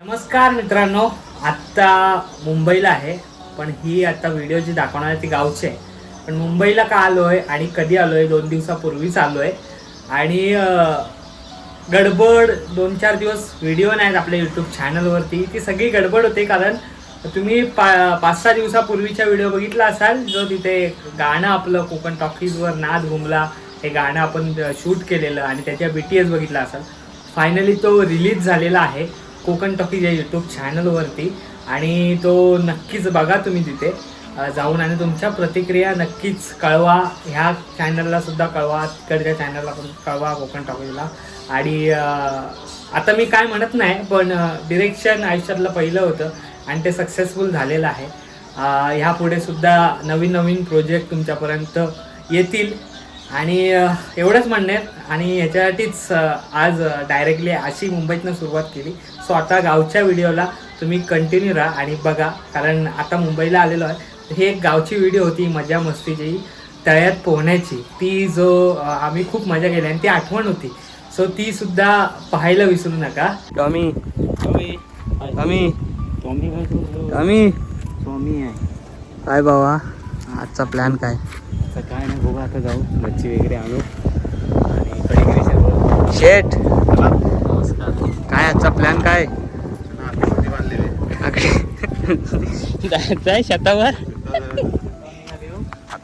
नमस्कार मित्रांनो. आत्ता मुंबईला आहे पण ही आता व्हिडिओ जी दाखवणार आहे ती गावची आहे. पण मुंबईला का आलोय आणि कधी आलोय? दोन दिवसापूर्वीच आलोय आणि गडबड दोन चार दिवस व्हिडिओ नाहीत आपल्या यूट्यूब चॅनलवरती ती सगळी गडबड होते कारण तुम्ही पा पाच सहा दिवसापूर्वीचा व्हिडिओ बघितला असाल जो तिथे गाणं आपलं कोकण टॉकीजवर नाद घुमला हे गाणं आपण शूट केलेलं आणि त्याच्या बी टी एस बघितला असाल. फायनली तो रिलीज झालेला आहे कोकण टॉकीज या यूट्यूब चॅनलवरती आणि तो नक्कीच बघा तुम्ही तिथे. जाऊन आणि तुमच्या प्रतिक्रिया नक्कीच कळवा. ह्या चॅनलला सुद्धा कळवा. तिकडच्या चॅनलला पण कळवा कोकण टॉकीजला. आणि आता मी काय म्हणत नाही पण डिरेक्शन आयुष्यातलं पहिलं होतं आणि ते सक्सेसफुल झालेलं आहे. ह्यापुढे सुद्धा नवीन नवीन प्रोजेक्ट तुमच्यापर्यंत येतील. आणि एवढंच म्हणणे आणि ह्याच्यासाठीच आज डायरेक्टली अशी मुंबईतनं सुरुवात केली. सो आता गावच्या व्हिडिओला तुम्ही कंटिन्यू राहा आणि बघा. कारण आता मुंबईला आलेलो आहे. ही एक गावची व्हिडिओ होती मजा मस्तीची तळ्यात पोहण्याची. ती जो आम्ही खूप मजा केली आणि ती आठवण होती. सो ती सुद्धा पाहायला विसरू नका. टॉमी. टॉमी. टॉमी. टॉमी स्वामी आहे. काय बाबा आजचा प्लॅन काय? काय नाही बघू आता जाऊ. मच्छी वगैरे आणू आणि शेट नमस्कार. काय आजचा प्लॅन काय? शेतावर.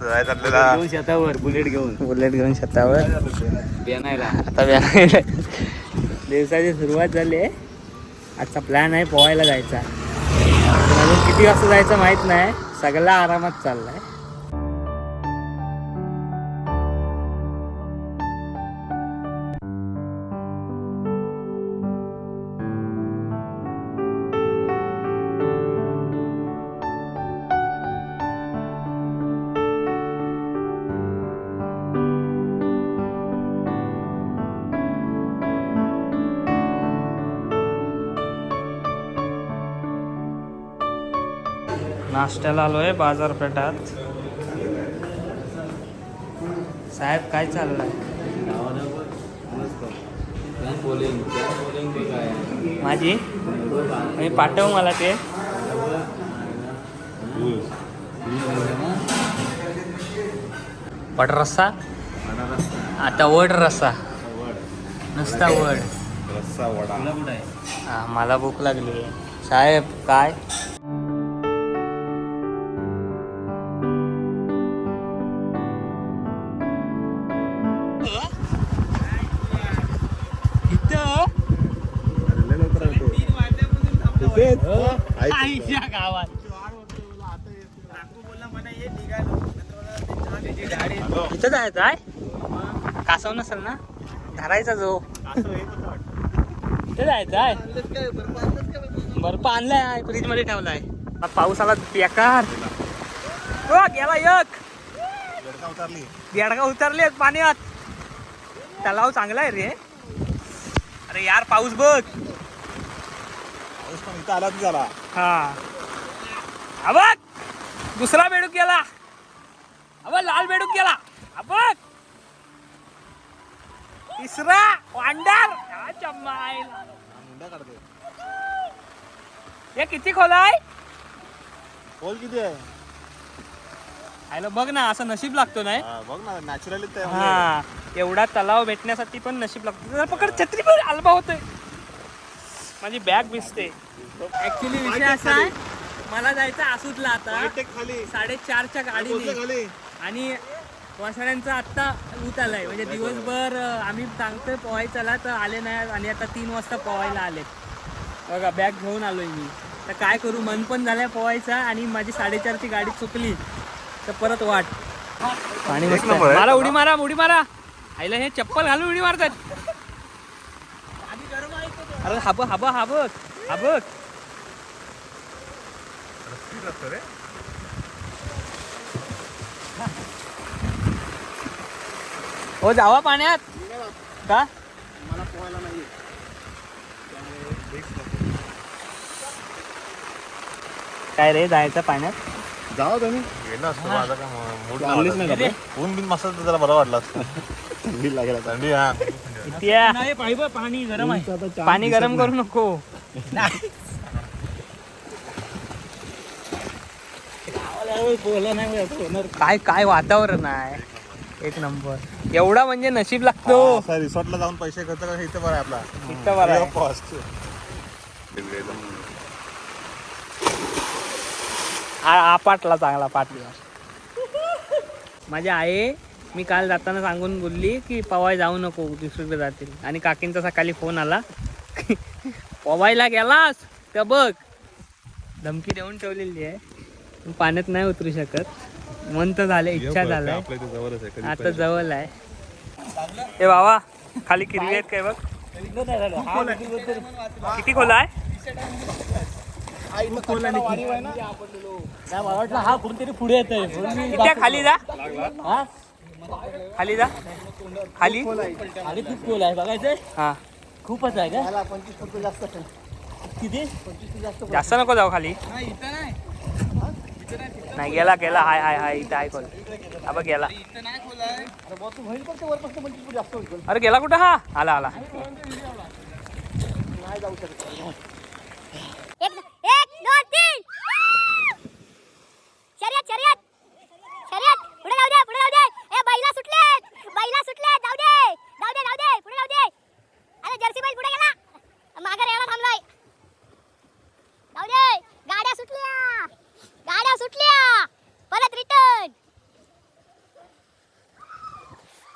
जायचं आपल्याला. घेऊन शेतावर बुलेट घेऊन. बुलेट घेऊन शेतावर. बेनायला. आता दिवसाची सुरुवात झाली आहे. आजचा प्लॅन आहे पोहायला जायचा. अजून किती वाजता जायचं माहीत नाही. सगळा आरामात चाललाय. नाश्त्याला आलोय बाजारपेठात. साहेब काय चाललंय? माझी? म्हणजे पाठव मला ते. बटर रस्सा? आता वड रस्सा. नुसता वड. रस्सा वडा. हा मला भूक लागली. साहेब काय? आईच्या गावात. इथं जायचं आहे कासव नसेल ना? धरायचा जो. इथं जायचं आहे बर्फ आणलाय फ्रीजमध्ये ठेवलाय. आता पाऊस आला बेकार. ओ, गेला एक. बेडगा उतरले पाण्यात. तलाव चांगला आहे रे. अरे यार पाऊस बघ. आला झाला हा. हा बघ दुसरा बेडूक गेला. बघ लाल बेडूक गेला. हा बघ तिसरा वांडार हा चम्माईला. हे किती खोल आहे? खोल किती आहे? आयला बघ ना असं नशीब लागतो नाही. हा, बघ ना नॅचरली हा. एवढा तलाव भेटण्यासाठी पण नशीब लागतो. जरा पकड छत्री पण आलबा होतोय. माझी बॅग भिजते. ऍक्च्युली विषय असा आहे मला जायचं आसूतला आता. खाली. साडेचारच्या गाडीने. खाली? आणि वसाड्यांचा आत्ता ऊत आलाय म्हणजे दिवसभर आम्ही सांगतोय पोहायचाला तर आले नाही आणि आता तीन वाजता पोहायला आले बघा बॅग घेऊन आलोय मी. तर काय करू मन पण झालंय पोहायचा आणि माझी साडेचारची गाडी चुकली. तर परत वाट. पाणी मस्त आहे. नंबर. आहे. मारा उडी मारा उडी मारा. आईला हे चप्पल घालून उडी मारतात. अरे हा बघ हा बघ हा जावा पाण्यात का मला पोहायला नाही. काय रे जायचं पाण्यात जावा तुम्ही गेला असतो माझा का मूड चाललीच नाही का आपण? ऊन बिन मस्त तर जरा बरं वाटलं असतं थंडी लागेल आता. थंडी हा पाणी गरम आहे पाणी गरम करू नको काय काय वातावरण आहे? एक नंबर. एवढा म्हणजे नशीब लागतो. हा, रिसॉर्टला जाऊन पैसे खर्च करायचं इथं बरं आपला. इतकं बरं आहे. कॉस्ट हा हा पाटला चांगला पाटला. माझी आई मी काल जाताना सांगून बोलली की पवाय जाऊ नको दुसरीकडे जातील. आणि काकींचा सकाळी फोन आला. पवायला गेलास? तर बघ. धमकी देऊन ठेवलेली आहे. पाण्यात नाही उतरू शकत. मन तर झालं इच्छा कधी आता जवळ आहे. हे बाबा खाली किरवी आहेत काय बघ? किती खोला आहे? हा कुठेतरी पुढे येत आहे किती खाली जा. खाली जा. खाली. आणि खूप खोल आहे बघायचंय? हा. खूपच आहे का? किती? जास्त नको जाऊ खाली. नाही गेला गेला. हाय हाय हाय. इथं आहे खोल हा बघ गेला. अरे गेला कुठं हा? आला आला. नाही जाऊ शकत दोन तीन शर्यत शर्यत शर्यत पुढे जाऊ दे पुढे जाऊ दे ए बैला सुटलेत बैला सुटलेत जाऊ दे जाऊ दे जाऊ दे पुढे जाऊ दे अरे जर्सी बैल पुढे गेला मागे रेवडा थांबलाय जाऊ दे गाड्या सुटल्या गाड्या सुटल्या परत रिटर्न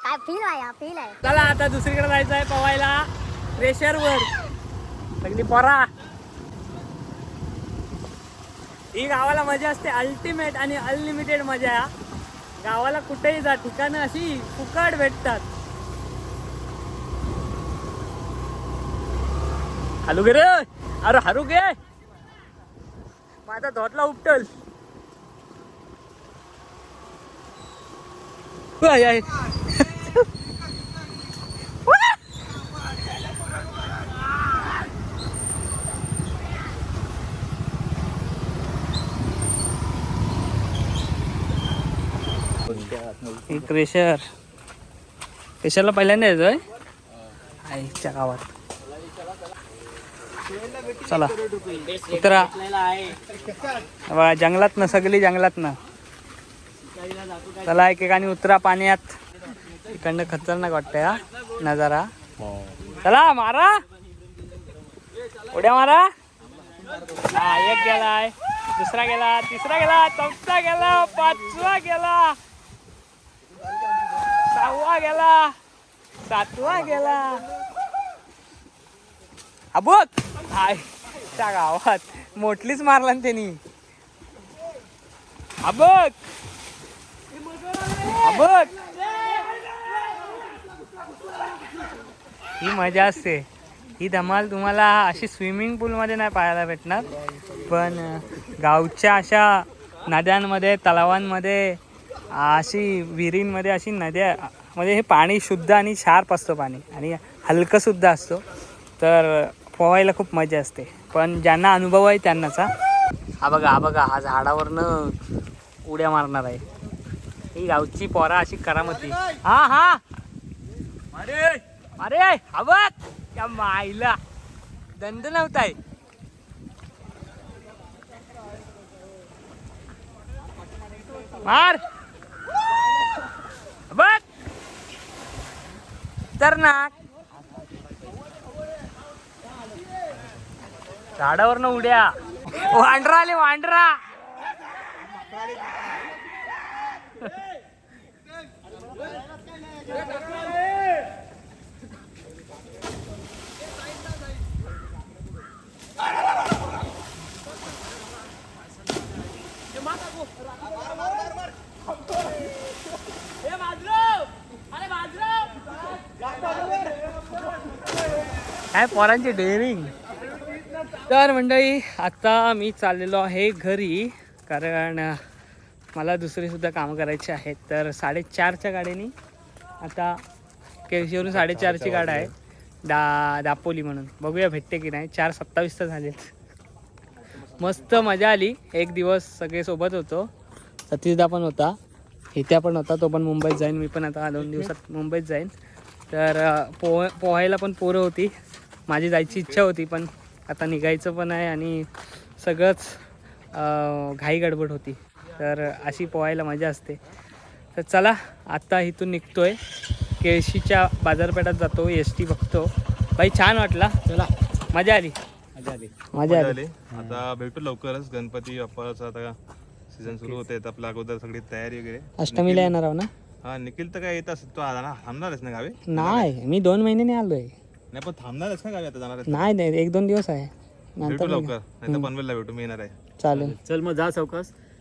काय फील आहे फील आहे चला आता दुसरीकडे जायचं आहे पवायला. प्रेशरवर सगळी पोरा. ही गावाला मजा असते. अल्टिमेट आणि अनलिमिटेड मजा. या गावाला कुठेही जा ठिकाणं अशी फुकट भेटतात. हलू गे रे! अरे हरू गे! माझा धोटला उपटल. आहे क्रेशर क्रेशरला पहिल्यांदा येतोय? आईच्या गावात. चला उतरा. बघा, जंगलात ना सगळी जंगलात ना. चला एकेकाने उतरा पाण्यात. इकडनं खतरनाक वाटतंय हा नजारा. चला मारा. उड्या मारा. हा एक गेलाय दुसरा गेला तिसरा गेला चौथा गेला पाचवा गेला. सहावा गेला सातवा गेला हा बघ हाय त्या गावात मोठलीच मारला ना त्यांनी हा बघ हा बघ ही मजा असते ही धमाल तुम्हाला अशी स्विमिंग पूलमध्ये नाही पाहायला भेटणार पण गावच्या अशा नद्यांमध्ये तलावांमध्ये अशी विहिरींमध्ये अशी नद्या म्हणजे हे पाणी शुद्ध आणि शार्प असतं पाणी. आणि हलकंसुद्धा असतो. तर पोहायला खूप मजा असते. पण ज्यांना अनुभव आहे त्यांनाच. हा बघा हा बघा हा झाडावरनं उड्या मारणार आहे. ही गावची पोरा अशी करामती. हा हा. अरे अरे हा बघ त्या माईला. दंड नव्हताय मार बघ तर ना झाडावरनं उड्या वांढरा आले वांढरा काय पोरांची डेअरिंग तर मंडळी आता मी चाललेलो आहे घरी कारण मला दुसरीसुद्धा कामं करायची आहेत. तर साडेचारच्या गाडीनी आता केळशीवरून साडेचारची गाड आहे. दा दापोली म्हणून. बघूया भेटते की नाही. चार सत्तावीस तर झालेत. मस्त मजा आली. एक दिवस सगळे सोबत होतो. सतीशदा पण होता. हित्या पण होता. तो पण मुंबईत जाईन. मी पण आता दोन दिवसात मुंबईत जाईन. तर पो पोह पोहायला पण पोरं होती. माझी जायची इच्छा होती पण आता निघायचं पण आहे आणि सगळंच अं, घाई गडबड होती. तर अशी पोहायला मजा असते. तर चला आत्ता इथून निघतोय. केळशीच्या बाजारपेठात जातो एस टी बघतो. बाई छान वाटला. चला. मजा आली. मजा आली. मजा आली. आता भेटू लवकरच. गणपती बाप्पाचा आता सीझन सुरू होते. तर आपल्या अगोदर सगळी तयारी वगैरे. अष्टमीला येणार आहो ना? हा निखिल तर काय येत असेल. तो आला ना? थांबणारच ना गावी? नाही मी दोन महिन्याने आलोय. नाही पण थांबणारच ना गावी आता जाणार आहेस? नाही नाही एक दोन दिवस आहे. भेटू नंतर लवकर. नाही तर पनवेलला भेटू मी येणार आहे. चालेल. चल मग जा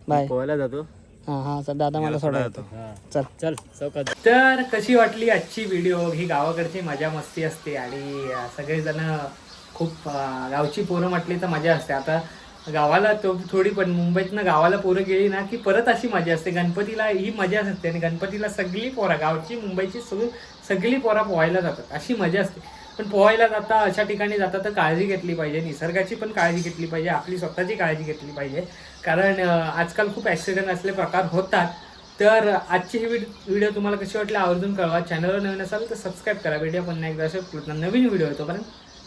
बाय. पोहायला जातो. हां हां सर दादा मला सोडा सोडायला. येतो चल. चल तर कशी वाटली आजची व्हिडिओ ही गावाकडची मजा मस्ती असते आणि अं, सगळेजण खूप अं, गावची पोरं म्हटली तर मजा असते. आता गावाला तो थोडी पण मुंबईतनं गावाला पोरं गेली ना की परत अशी मजा असते. गणपतीला ही मजा असते आणि गणपतीला सगळी पोरं गावची मुंबईची सगळी सगळी पोरं पोहायला जातात. अशी मजा असते. पण पोहायला जाता अशा ठिकाणी जाता तर काळजी घेतली पाहिजे. निसर्गाची पण काळजी घेतली पाहिजे. आपली स्वतःची काळजी घेतली पाहिजे. कारण आजकाल खूप ॲक्सिडेंट असले प्रकार होतात. तर आजची ही व्हिडिओ तुम्हाला कशी वाटली आवर्जून कळवा. चॅनलवर नवीन असाल तर सबस्क्राईब करा. भेटूया पुन्हा एकदा असे नवीन व्हिडिओ येतो पण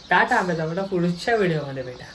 टाटा आंब्याचा बेटा पुढच्या व्हिडिओमध्ये भेटा.